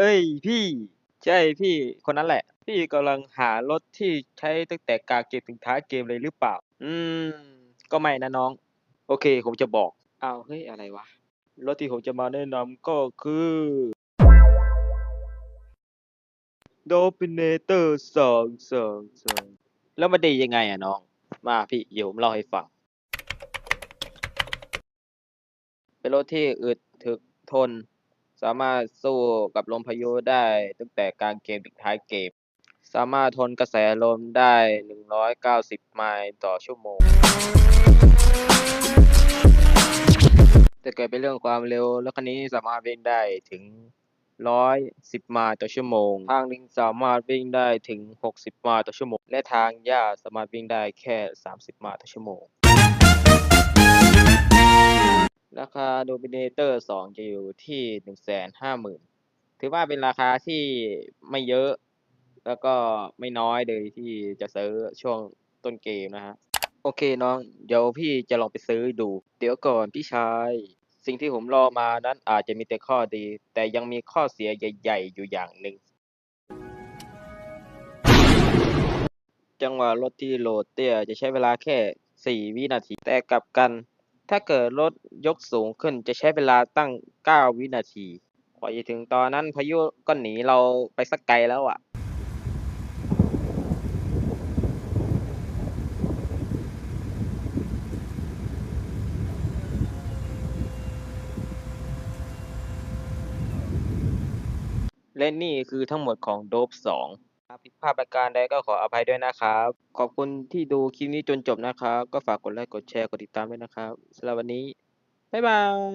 เฮ้ยพี่ ใช่พี่คนนั้นแหละ พี่กำลังหารถที่ใช้ตั้งแต่กลางเกมถึงท้ายเกมเลยหรือเปล่า อืม ก็ไม่นะน้อง โอเคผมจะบอกอ้าวเฮ้ยอะไรวะ รถที่ผมจะมาแนะนำก็คือ Dominator สองสองสองแล้วมันดียังไงอะน้อง มาพี่เดี๋ยวผมเล่าให้ฟัง เป็นรถที่อึดถึกทน สามารถสู้กับลมพายุได้ตั้งแต่กลางเกมถึงท้ายเกม สามารถทนกระแสลมได้ 190 ไมล์ต่อชั่วโมง แต่เกิดเป็นเรื่องความเร็วแล้วคันนี้สามารถวิ่งได้ถึง 110 ไมล์ต่อชั่วโมง ทางลิงสามารถวิ่งได้ถึง 60 ไมล์ต่อชั่วโมง และทางหญ้าสามารถวิ่งได้แค่ 30 ไมล์ต่อชั่วโมง ราคา Dominator 2 จะอยู่ที่ 150,000 ถือว่าเป็นราคาที่ไม่เยอะ แล้วก็ไม่น้อยเลยที่จะซื้อช่วงต้นเกมนะฮะ โอเคน้อง เดี๋ยวพี่จะลองไปซื้อดู เดี๋ยวก่อนพี่ชาย สิ่งที่ผมรอมานั้นอาจจะมีแต่ข้อดี แต่ยังมีข้อเสียใหญ่ ๆ อยู่อย่างหนึ่งจังหวะรถที่โหลดเตี้ยจะใช้เวลาแค่ 4 วินาที แต่กลับกัน ถ้าเกิดรถยกสูงขึ้นจะใช้เวลาตั้ง 9 วินาทีกว่าจะถึงตอนนั้นพายุก็หนีเราไปสักไกลแล้วอะ และนี่คือทั้งหมดของโดบ2 หากผิดพลาดประการใดก็ขออภัยด้วยนะครับ ขอบคุณที่ดูคลิปนี้จนจบนะครับ ก็ฝากกดไลค์ กดแชร์ กดติดตามด้วยนะครับสำหรับวันนี้ บ๊ายบาย